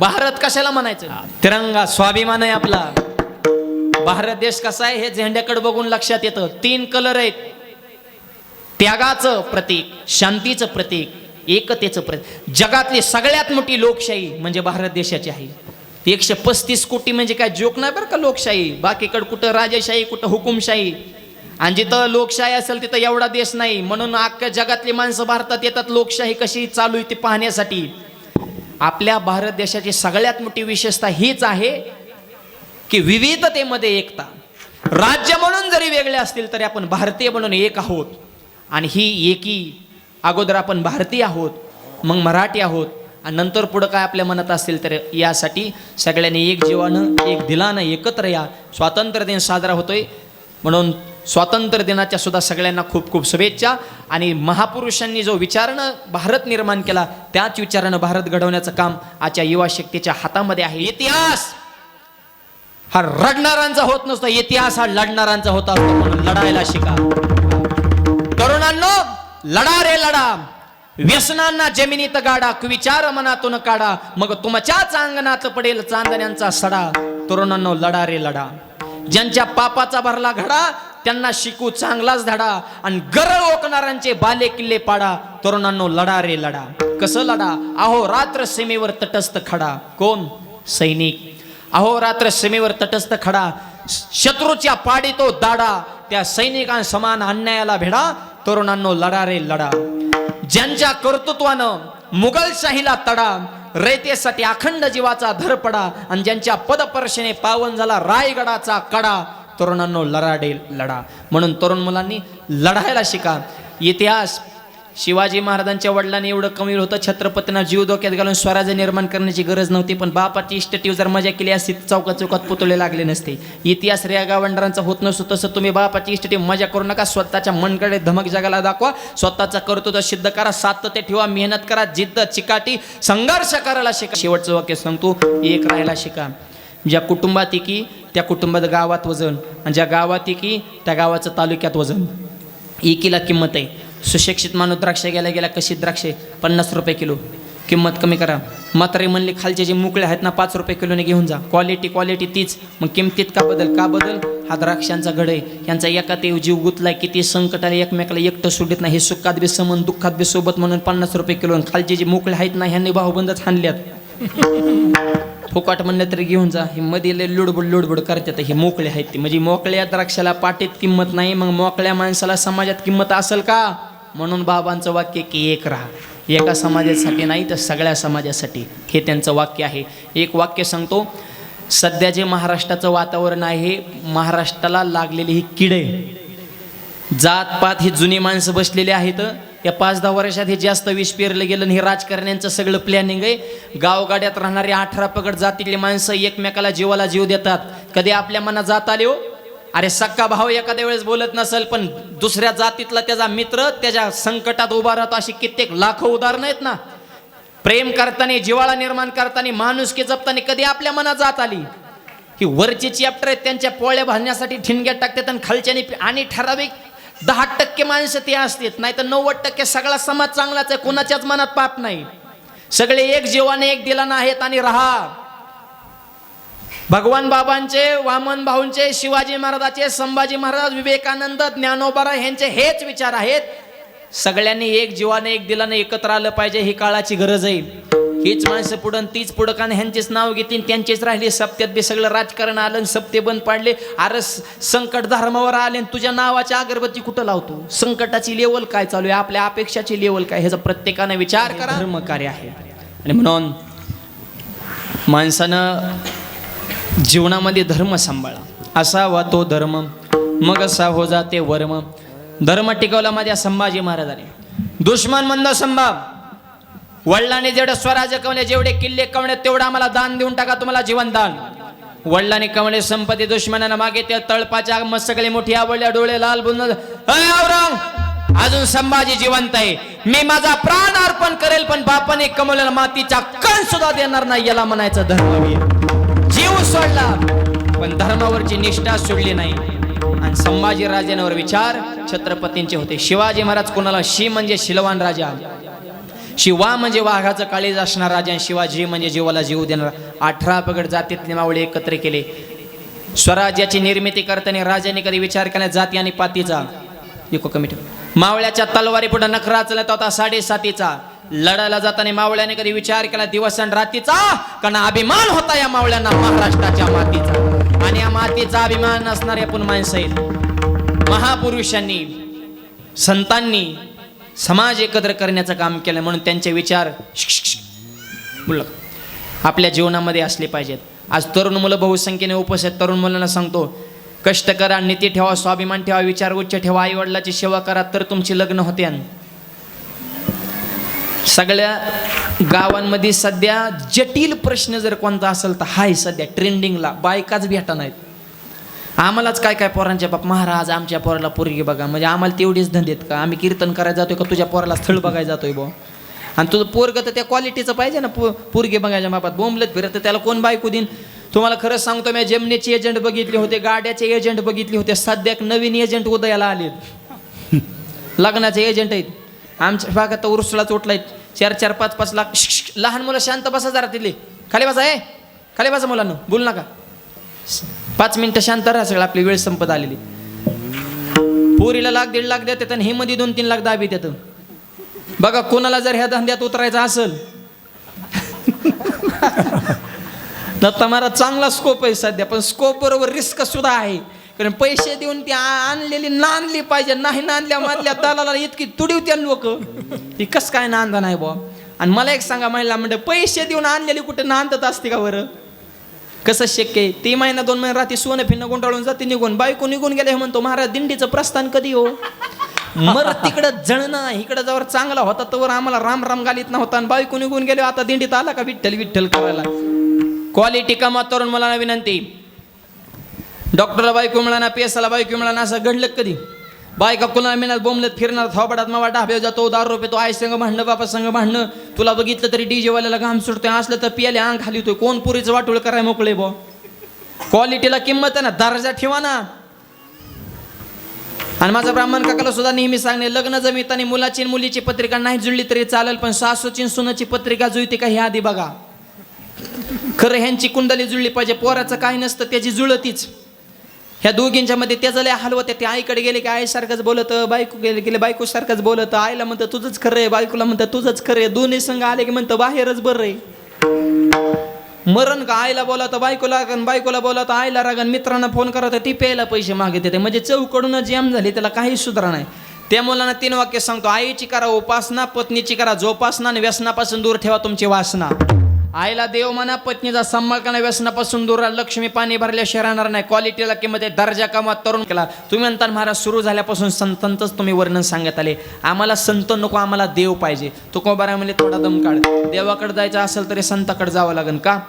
भारत कशाला म्हणायचं? तिरंगा स्वाभिमान आहे आपला. भारत देश कसा आहे हे झेंड्याकडे बघून लक्षात येतं. तीन कलर आहेत. त्यागाचं प्रतीक शांतीचं प्रतीक एकतेचं प्रतीक. जगातली सगळ्यात मोठी लोकशाही म्हणजे भारत देशाची आहे. एकशे पस्तीस कोटी म्हणजे काय जोक नाही बरं का लोकशाही? बाकीकडे कुठं राजेशाही कुठं हुकुमशाही. आणि जिथं लोकशाही असेल तिथं एवढा देश नाही. म्हणून अख्ख्या जगातली माणसं भारतात येतात. लोकशाही कशी चालू आहे ती पाहण्यासाठी. आपल्या भारत देशाची सगळ्यात मोठी विशेषता हीच आहे की विविधतेमध्ये एकता. राज्य म्हणून जरी वेगळे असतील तरी आपण भारतीय म्हणून एक आहोत. आणि ही एकी अगोदर आपण भारतीय आहोत मग मराठी आहोत. आणि नंतर पुढं काय आपल्या मनात असतील तर यासाठी सगळ्यांनी एक जीवानं एक दिलानं एकत्र या. स्वातंत्र्य दिन साजरा होतोय. म्हणून स्वातंत्र्य दिनाच्या सुद्धा सगळ्यांना खूप खूप शुभेच्छा. आणि महापुरुषांनी जो विचारानं भारत निर्माण केला त्याच विचारानं भारत घडवण्याचं काम आजच्या युवा शक्तीच्या हातामध्ये आहे. इतिहास! हा रडणारांचा होत नसतो. इतिहास हा लढणारांचा होता. असतो म्हणून लढायला शिका. तरुणांनो लढा रे लढा. व्यसनांना जमिनीत गाडा विचार मनातून काढा. मग तुमच्याच अंगणात पडेल चांदण्यांचा सडा. तरुणांनो लढा रे लढा. ज्यांच्या पापाचा भरला घडा त्यांना शिकू चांगलाच धडा आणि गरळ ओकणाऱ्यांचे बाले किल्ले पाडा तरुणांनो लढा रे लढा. कसं लढा? अहो रात्र सीमेवर तटस्थ खडा. कोण? सैनिक. अहो रात्र सीमेवर तटस्थ खडा. शत्रूच्या पाडी तो दाडा. त्या सैनिकां समान अन्यायाला भेडा. तरुणांनो लढा रे लढा. ज्यांच्या कर्तृत्वानं मुघलशाहीला तडा. रयतेसाठी अखंड जीवाचा धरपडा आणि ज्यांच्या पदपर्शने पावन झाला रायगडाचा कडा तरुणांनो लढाडे लढा. म्हणून तरुण मुलांनी लढायला शिका. इतिहास शिवाजी महाराजांच्या वडिलांनी एवढं कमी होतं छत्रपतींना जीव धोक्यात घालून स्वराज्य निर्माण करण्याची गरज नव्हती पण बापाची इष्टटीव जर मजा केली असती चौकात चौकात पुतळे लागले नसते. इतिहास रेगावंडरांचा गावंडरांचा होत नसतो तसं तुम्ही बापाची इष्टटीव मजा करू नका स्वतःच्या मनकडे धमक जगाला दाखवा स्वतःचा कर्तृत्व सिद्ध करा सातत्य ठेवा मेहनत करा जिद्द चिकाटी संघर्ष करायला शिका. शेवटचं वाक्य सांगतो एक राहायला शिका. ज्या कुटुंबात एकी त्या कुटुंबात गावात वजन आणि ज्या गावात की त्या गावाचं तालुक्यात वजन. एकीला किंमत आहे. सुशिक्षित माणूस द्राक्ष गेल्या गेल्या कशी द्राक्षे? पन्नास रुपये किलो. किंमत कमी करा. म्हातारे म्हणले खालचे जे मुकळे आहेत ना पाच रुपये किलोने घेऊन जा. क्वालिटी क्वालिटी तीच. मग किमतीत का बदल? का बदल? हा द्राक्षांचा घड आहे. यांचा एका ते जीव गुतलाय किती संकट आले एकमेकाला एकटं सुटत नाही. हे सुखात बी समन दुःखात बी सोबत म्हणून पन्नास रुपये किलो. आणि खालचे जे मुकळे आहेत ना ह्यांनी भाऊबंदच हाणल्यात. फुकाट म्हणलं तरी घेऊन जा. हे मधील लुडबुड लुडबुड करतात. हे मोकळे आहेत ते. म्हणजे मोकळ्या द्राक्षाला पाटीत किंमत नाही मग मोकळ्या माणसाला समाजात किंमत असेल का? म्हणून बाबांचं वाक्य की एक राहा. एका समाजासाठी नाही तर सगळ्या समाजासाठी. हे त्यांचं वाक्य आहे. एक वाक्य सांगतो सध्या जे महाराष्ट्राचं वातावरण आहे महाराष्ट्राला लागलेली ही किडे जात पात ही जुनी माणसं बसलेली आहेत. या पाच दहा वर्षात हे जास्त विष पेरलं गेलं आणि हे राजकारण्यांचं सगळं प्लॅनिंग आहे. गावगाड्यात राहणारे अठरा पगड जातीतली माणसं एकमेकाला जीवाला जीव देतात. कधी आपल्या मनात जात आले हो? अरे सक्का भाऊ एखाद्या वेळेस बोलत नसेल पण दुसऱ्या जातीतला त्याचा मित्र त्याच्या संकटात उभा राहतो अशी कित्येक लाखो उदाहरणं आहेत ना. प्रेम करताना जिवाळा निर्माण करताना माणुसकी जपताना कधी आपल्या मनात जात आली? की वरची चॅप्टर आहेत त्यांच्या पोळ्या भाजण्यासाठी ठिणग्यात टाकतात आणि खालच्यानी आणि ठराविक दहा टक्के माणसं ते असतात नाही तर नव्वद टक्के सगळा समाज चांगलाच आहे कोणाच्याच मनात पाप नाही. सगळे एक जीवाने एक दिलाना आहेत आणि राहा. भगवान बाबांचे वामन भाऊंचे शिवाजी महाराजाचे संभाजी महाराज विवेकानंद ज्ञानोबा यांचे हेच विचार आहेत. सगळ्यांनी एक जीवाने एक दिलाने एकत्र आलं पाहिजे ही काळाची गरज आहे. हीच माणसं पुढं तीच पुढं का ह्यांचेच नाव घेतील त्यांचेच राहिले. सप्त्यात बी सगळं राजकारण आलं सप्ते बंद पाडले. अरे संकट धर्मावर आले तुझ्या नावाची अगरबत्ती कुठं लावतो? संकटाची लेवल काय चालू आहे? आपल्या अपेक्षाची लेवल काय? ह्याचा प्रत्येकाने विचार करा. धर्म कार्य आहे. आणि म्हणून माणसानं जीवनामध्ये धर्म सांभाळा. असावा तो धर्म मग असा हो जाते वर्म. धर्म टिकवला माझ्या संभाजी महाराजांनी. दुश्मन मंद संभाव. वडिलांनी जेवढे स्वराज्य कवणे जेवढे किल्ले कवणे तेवढं आम्हाला दान देऊन टाका तुम्हाला जीवन दान. वडिलांनी कवणे संपत्ती दुश्मनानं मागे त्या तळपाच्या मस्तकली मोठी आवडल्या डोळे लाल बुंद औरंग अजून संभाजी जिवंत आहे. मी माझा प्राण अर्पण करेल पण बापाने कमवलेला मातीचा कण सुद्धा देणार नाही याला म्हणायचं धर्मवीर. सोडला. पण धर्मावरची निष्ठा सोडली नाही. आणि संभाजी राजांवर विचार छत्रपतींचे होते. शिवाजी महाराज कोणाला शी म्हणजे शिलवान राजा. शिवा म्हणजे वाघाचं काळीज असणार राजा आणि शिवाजी म्हणजे जीवाला जीव देणार. अठरा पगड जातीतले मावळे एकत्र केले. स्वराज्याची निर्मिती करताना राजाने कधी विचार केला जाती आणि पातीचा. Eco committee. मावळ्याच्या तलवारी पुढे नखरा चलत होता साडेसातीचा. लढायला जाताना मावळ्याने कधी विचार केला दिवस आणि रात्रीचा कारण अभिमान होता या मावळ्यांना महाराष्ट्राच्या मातीचा. आणि या मातीचा अभिमान असणारे आपण माणसं आहेत. महापुरुषांनी संतांनी समाज एकत्र करण्याचं काम केलं म्हणून त्यांचे विचार आपल्या जीवनामध्ये असले पाहिजेत. आज तरुण मुलं बहुसंख्येने उपस्थित तरुण मुलांना सांगतो कष्ट करा नीती ठेवा स्वाभिमान ठेवा विचार उच्च ठेवा आई वडिलाची सेवा करा तर तुमची लग्न होते सगळ्या गावांमध्ये सध्या जटिल प्रश्न जर कोणता असेल तर हाय सध्या ट्रेंडिंगला बायकाच भेटा नाहीत. आम्हालाच काय काय पोरांच्या बाप महाराज आमच्या पोराला पोरगी बघा. म्हणजे आम्हाला तेवढीच धंदेत का? आम्ही कीर्तन करायला जातोय का? तुझ्या पोराला स्थळ बघायला जातोय बो. आणि तुझं पोरग तर त्या क्वालिटीचं पाहिजे ना पो पोरगी बघायच्या बापात. बोंबलत फिरत तर त्याला कोण बायको देईन? तुम्हाला खरंच सांगतो मी जेमनीचे एजंट बघितले होते गाड्याचे एजंट बघितले होते. सध्या एक नवीन एजंट उदयाला आलेत. लग्नाचे एजंट आहेत. आमच्या भागात तर उरसुलाच उठलाय चार चार पाच पाच लाख. लहान मुलं शांत बसा जरा तिले खाली बसा आहे खाली बसा मुलांना. बोल नका. पाच मिनटं शांत राहा सगळं. आपली वेळ संपत आलेली. पोरीला लाख दीड लाख देतात आणि हे मध्ये दोन तीन लाख दाबी देतं बघा कोणाला जर ह्या धंद्यात उतरायचं असेल. दत्ता महाराज चांगला स्कोप आहे सध्या पण स्कोप बरोबर रिस्क सुद्धा आहे. कारण पैसे देऊन ती आणलेली नांदली पाहिजे. नाही नांदल्या मधल्या दलाला इतकी तुडीव त्या लोक. ती कस काय नांदा नाही बुवा? आणि मला एक सांगा महिला म्हणजे पैसे देऊन आणलेली कुठे नांदत असते का बरं? कसं शक्य आहे? ती महिना दोन महिना राहते सोनं फिरणं गुंडाळून जाते निघून. बायको निघून गेले हे म्हणतो महाराज दिंडीचं प्रस्थान कधी हो? मर तिकडं जळणं इकडं जवळ चांगला होता तवर आम्हाला राम राम गालीत नव्हता. आणि बायको निघून गेले आता दिंडीत आला का विठ्ठल विठ्ठल करायला? क्वालिटी कमा तरुण मला विनंती. डॉक्टरला बायको मिळाना पेसाला बायको मिळाना असं घडलं कधी? बायका कुणाला मिळणार बोंबलत फिरणार थोबाडात मावा ढाबे जातो दारू रुपये तो आई संघ भांडणं बापा संघ भांडणं. तुला बघितलं तरी डीजेवाल्याला घाम सुटतोय असलं तर पियाले अंग खाली होतोय. कोण पुरीचं वाटोळ कराय मोकळे बो? क्वालिटीला किंमत आहे ना दर्जा ठेवा ना. आणि माझा ब्राह्मण काकाला सुद्धा नेहमी सांगणे लग्न जमितानी मुलाची मुलीची पत्रिका नाही जुळली तरी चालेल पण सासूची सुनाची पत्रिका जुळते का हे आधी बघा. खरं ह्यांची कुंडली जुळली पाहिजे पोराचं काही नसतं त्याची जुळतीच. ह्या दोघींच्या मध्ये त्याचं लय हलवत ते आईकडे गेले की आईसारखंच बोलत बायको गेले गेले बायको सारखंच बोलत आईला म्हणतं तुझंच खरं आहे. बायकोला म्हणतं तुझंच खरं आहे. दोन्ही संघ आले की म्हणतं बाहेरच बरं आहे. मरण का आईला बोलावतं बायकोला लागन बायकोला बोलावतं आईला रागन. मित्रांना फोन करत ती प्यायला पैसे मागे देते म्हणजे चौकडून जॅम झाली त्याला काही सुधारणा नाही. त्या मुलांना तीन वाक्य सांगतो आईची करा उपासना पत्नीची करा जोपासना आणि व्यसनापासून दूर ठेवा तुमची वासना. आईला देव म्हणा पत्नीचा संभाळकाना व्यसनापासून दूर लक्ष्मी पाणी भरल्या राहणार नाही. क्वालिटीला किंमत आहे. दर्जा कमा तरुण केला. तुम्ही म्हणता महाराज सुरू झाल्यापासून संतांचंच तुम्ही वर्णन सांगत आले. आम्हाला संत नको आम्हाला देव पाहिजे. तुकोबारा म्हणजे थोडा दम काढ. देवाकडे जायचं असेल तरी संताकडे जावं लागेल का?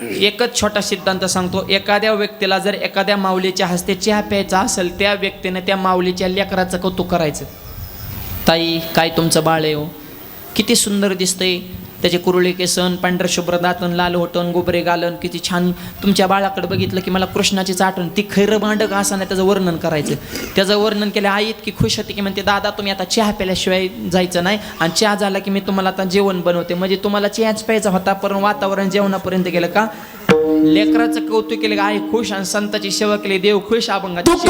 एकच छोटा सिद्धांत सांगतो. एखाद्या व्यक्तीला जर एखाद्या माऊलीच्या हस्ते चहा प्यायचा असेल त्या व्यक्तीने त्या माऊलीच्या लेकराचं कौतुक करायचं. ताई काय तुमचं बाळ आहे हो? किती सुंदर दिसतंय. त्याचे कुरुळे केसन पांढरं शुभ्र दातन लाल होटन गोबरे गालन किती छान तुमच्या बाळाकडे बघितलं की मला कृष्णाची आठवण ती खैरं भांडं का असं त्याचं वर्णन करायचं? त्याचं वर्णन केलं आई इतकी खुश होती की म्हणते दादा तुम्ही आता चहा प्याल्याशिवाय जायचं नाही आणि चहा झाला की मी तुम्हाला आता जेवण बनवते. म्हणजे तुम्हाला चहाच प्यायचा होता पण वातावरण जेवणापर्यंत गेलं का? लेकराचं कौतुक केलं का आई खुश आणि संताची सेवा केली देव खुश अभंगाची